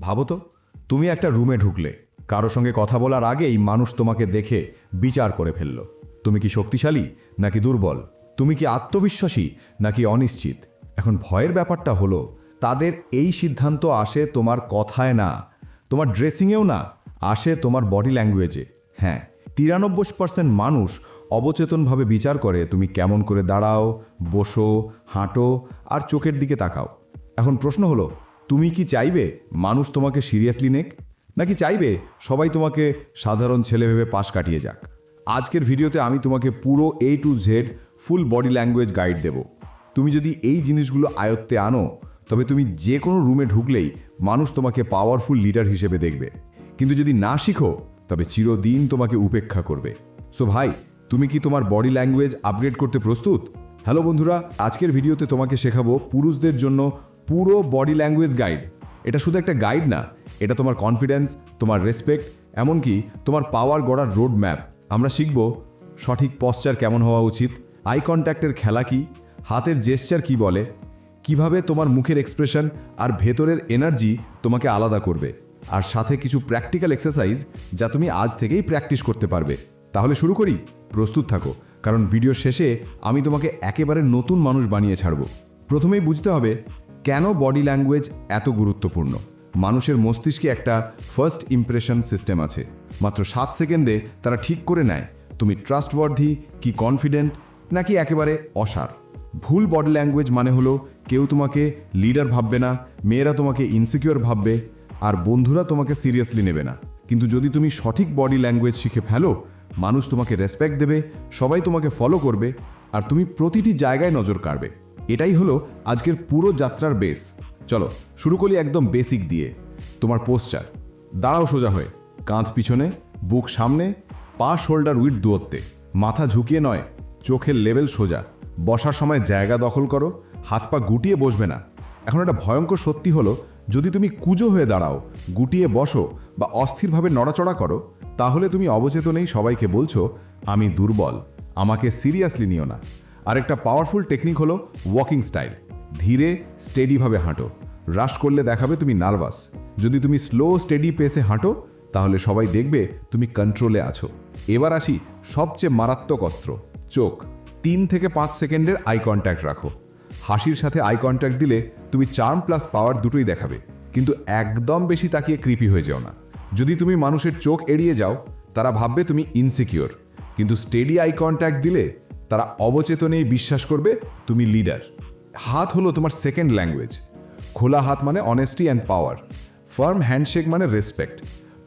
ভাবো তো, তুমি একটা রুমে ঢুকলে। কারও সঙ্গে কথা বলার আগেই মানুষ তোমাকে দেখে বিচার করে ফেলল। তুমি কি শক্তিশালী, নাকি দুর্বল? তুমি কি আত্মবিশ্বাসী, নাকি অনিশ্চিত? এখন ভয়ের ব্যাপারটা হলো, তাদের এই সিদ্ধান্ত আসে তোমার কথায় না। তোমার ড্রেসিংয়েও না, আসে তোমার বডি ল্যাঙ্গুয়েজে। হ্যাঁ তিরানব্বই পার্সেন্ট মানুষ অবচেতনভাবে বিচার করে তুমি কেমন করে দাঁড়াও, বসো, হাঁটো, আর চোখের দিকে তাকাও। এখন প্রশ্ন হলো তুমি কি চাইবে মানুষ তোমাকে সিরিয়াসলি নেক? নাকি চাইবে সবাই তোমাকে সাধারণ ছেলে ভেবে পাশ কাটিয়ে যাক? আজকের ভিডিওতে আমি তোমাকে পুরো A to Z full body language guide দেব। তুমি যদি এই জিনিসগুলো আয়ত্তে আনো, তবে তুমি যে কোনো রুমে ঢুকলেই মানুষ তোমাকে পাওয়ারফুল লিডার হিসেবে দেখবে। কিন্তু যদি না শিখো, তবে চিরদিন তোমাকে উপেক্ষা করবে। সো ভাই, তুমি কি তোমার বডি ল্যাঙ্গুয়েজ আপগ্রেড করতে প্রস্তুত? হ্যালো বন্ধুরা, আজকের ভিডিওতে তোমাকে শেখাবো পুরুষদের জন্য পুরো বডি ল্যাঙ্গুয়েজ গাইড এটা শুধু একটা গাইড না, এটা তোমার কনফিডেন্স তোমার রেসপেক্ট এমনকি তোমার পাওয়ার গড়ার রোড ম্যাপ আমরা শিখব সঠিক পশ্চার কেমন হওয়া উচিত আই কন্ট্যাক্টের খেলা কি, হাতের জেস্চার কি বলে, কীভাবে তোমার মুখের এক্সপ্রেশন আর ভেতরের এনার্জি তোমাকে আলাদা করবে, আর সাথে কিছু প্র্যাকটিক্যাল এক্সারসাইজ যা তুমি আজ থেকেই প্র্যাকটিস করতে পারবে। তাহলে শুরু করি, প্রস্তুত থাকো, কারণ ভিডিওর শেষে আমি তোমাকে একেবারে নতুন মানুষ বানিয়ে ছাড়ব। প্রথমেই বুঝতে হবে কেন বডি ল্যাঙ্গুয়েজ এত গুরুত্বপূর্ণ? মানুষের মস্তিষ্কে একটা ফার্স্ট ইমপ্রেশন সিস্টেম আছে। মাত্র সাত সেকেন্ডে তারা ঠিক করে নেয়, তুমি ট্রাস্টওয়ার্দি কি কনফিডেন্ট নাকি একেবারে অসার। ভুল বডি ল্যাঙ্গুয়েজ মানে হলো কেউ তোমাকে লিডার ভাববে না, মেয়েরা তোমাকে ইনসিকিউর ভাববে, আর বন্ধুরা তোমাকে সিরিয়াসলি নেবে না। কিন্তু যদি তুমি সঠিক বডি ল্যাঙ্গুয়েজ শিখে ফেলো, মানুষ তোমাকে রেসপেক্ট দেবে, সবাই তোমাকে ফলো করবে, আর তুমি প্রতিটি জায়গায় নজর কাড়বে। এটাই হলো আজকের পুরো যাত্রার বেস চলো, শুরু করি একদম বেসিক দিয়ে। তোমার পোস্টার দাঁড়াও সোজা হয়ে। কাঁধ পিছনে, বুক সামনে, পা শোল্ডার উইট দূরত্বে মাথা ঝুঁকিয়ে নয়, চোখের লেভেল সোজা। বসার সময় জায়গা দখল করো, হাত পা গুটিয়ে বসবে না। এখন একটা ভয়ঙ্কর সত্যি হলো, যদি তুমি কুজো হয়ে দাঁড়াও, গুটিয়ে বসো বা অস্থিরভাবে নড়াচড়া করো, তাহলে তুমি অবচেতনেই সবাইকে বলছো, আমি দুর্বল। আমাকে সিরিয়াসলি নিও না। আরেকটা পাওয়ারফুল টেকনিক হলো ওয়াকিং স্টাইল ধীরে স্টেডিভাবে হাঁটো। রাশ করলে দেখাবে তুমি নার্ভাস যদি তুমি স্লো স্টেডি পেসে হাঁটো, তাহলে সবাই দেখবে তুমি কন্ট্রোলে আছো। এবার আসি সবচেয়ে মারাত্মক অস্ত্র, চোখ। তিন থেকে পাঁচ সেকেন্ডের আই কন্ট্যাক্ট রাখো। হাসির সাথে আই কন্ট্যাক্ট দিলে তুমি চার্ম প্লাস পাওয়ার দুটোই দেখাবে। কিন্তু একদম বেশি তাকিয়ে কৃপি হয়ে যাও না। যদি তুমি মানুষের চোখ এড়িয়ে যাও, তারা ভাববে তুমি ইনসিকিওর কিন্তু স্টেডি আই কন্ট্যাক্ট দিলে তারা অবচেতনেই বিশ্বাস করবে তুমি লিডার হাত হলো তোমার সেকেন্ড ল্যাঙ্গুয়েজ খোলা হাত মানে honesty and power firm handshake মানে রেসপেক্ট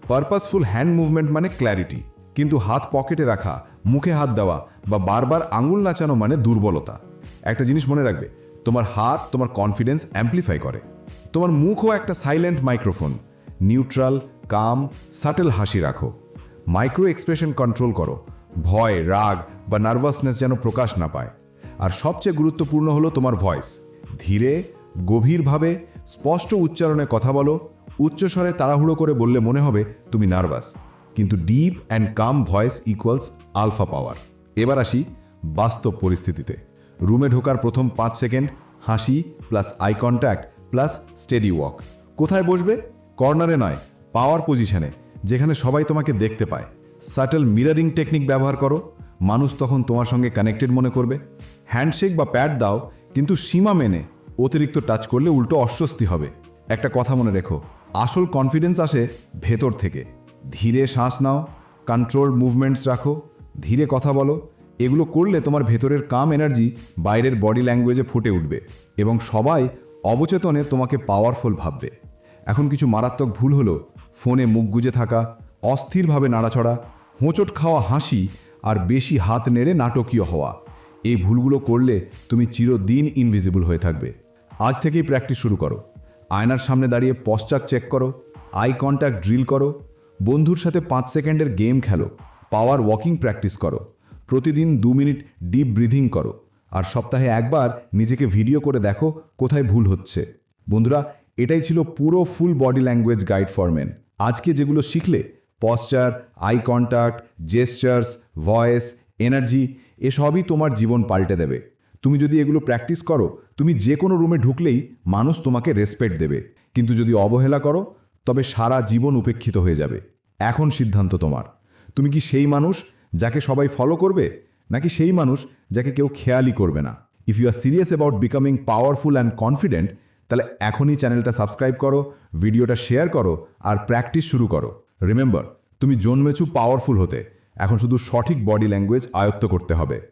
পারপাসফুল হ্যান্ড মুভমেন্ট মানে ক্ল্যারিটি কিন্তু হাত পকেটে রাখা, মুখে হাত দেওয়া বা বারবার আঙুল নাচানো মানে দুর্বলতা। একটা জিনিস মনে রাখবে, তোমার হাত তোমার কনফিডেন্স অ্যাম্প্লিফাই করে। তোমার মুখও একটা silent microphone neutral calm subtle হাসি রাখো। মাইক্রো এক্সপ্রেশন কন্ট্রোল করো। ভয়, রাগ বা নার্ভাসনেস যেন প্রকাশ না পায়। আর সবচেয়ে গুরুত্বপূর্ণ হলো তোমার ভয়েস। ধীরে, গভীরভাবে, স্পষ্ট উচ্চারণে কথা বলো। উচ্চস্বরে তাড়াহুড়ো করে বললে মনে হবে তুমি নার্ভাস। কিন্তু deep and calm voice equals alpha power. এবার আসি বাস্তব পরিস্থিতিতে। রুমে ঢোকার প্রথম পাঁচ সেকেন্ড, হাসি plus eye contact plus steady walk. কোথায় বসবে? কর্নারে নয়, পাওয়ার পজিশনে, যেখানে সবাই তোমাকে দেখতে পায়। সাটেল মিরারিং টেকনিক ব্যবহার করো। মানুষ তখন তোমার সঙ্গে কানেক্টেড মনে করবে। হ্যান্ডশেক বা প্যাড দাও, কিন্তু সীমা মেনে অতিরিক্ত টাচ করলে উল্টো অস্বস্তি হবে। একটা কথা মনে রেখো, আসল কনফিডেন্স আসে ভেতর থেকে। ধীরে শ্বাস নাও কন্ট্রোল মুভমেন্টস রাখো, ধীরে কথা বলো। এগুলো করলে তোমার ভেতরের কাম এনার্জি বাইরের বডি ল্যাঙ্গুয়েজে ফুটে উঠবে এবং সবাই অবচেতনে তোমাকে পাওয়ারফুল ভাববে। এখন কিছু মারাত্মক ভুল হলো ফোনে মুখ গুজে থাকা, অস্থিরভাবে নাড়াচড়া হোঁচট খাওয়া হাসি আর বেশি হাত নেড়ে নাটকীয় হওয়া। এই ভুলগুলো করলে তুমি চিরদিন ইনভিজিবল হয়ে থাকবে। আজ থেকেই প্র্যাকটিস শুরু করো। আয়নার সামনে দাঁড়িয়ে পশ্চাৎ চেক করো। আই কন্ট্যাক্ট ড্রিল করো। বন্ধুর সাথে পাঁচ সেকেন্ডের গেম খেলো। পাওয়ার ওয়াকিং প্র্যাকটিস করো। প্রতিদিন দু মিনিট ডিপ ব্রিদিং করো। আর সপ্তাহে একবার নিজেকে ভিডিও করে দেখো কোথায় ভুল হচ্ছে। বন্ধুরা, এটাই ছিল পুরো full body language guide for men আজকে যেগুলো শিখলে posture eye contact gestures voice energy এসবই তোমার জীবন পাল্টে দেবে। তুমি যদি এগুলো প্র্যাকটিস করো, তুমি যে কোনো রুমে ঢুকলেই মানুষ তোমাকে রেসপেক্ট দেবে। কিন্তু যদি অবহেলা করো, তবে সারা জীবন উপেক্ষিত হয়ে যাবে। এখন সিদ্ধান্ত তোমার। তুমি কি সেই মানুষ যাকে সবাই ফলো করবে? নাকি সেই মানুষ যাকে কেউ খেয়ালই করবে না? If you are serious about becoming powerful and confident তাহলে এখনই চ্যানেলটা সাবস্ক্রাইব করো ভিডিওটা শেয়ার করো, আর প্র্যাকটিস শুরু করো। রিমেম্বার তুমি জন্মেছু পাওয়ারফুল হতে। এখন শুধু সঠিক বডি ল্যাঙ্গুয়েজ আয়ত্ত করতে হবে।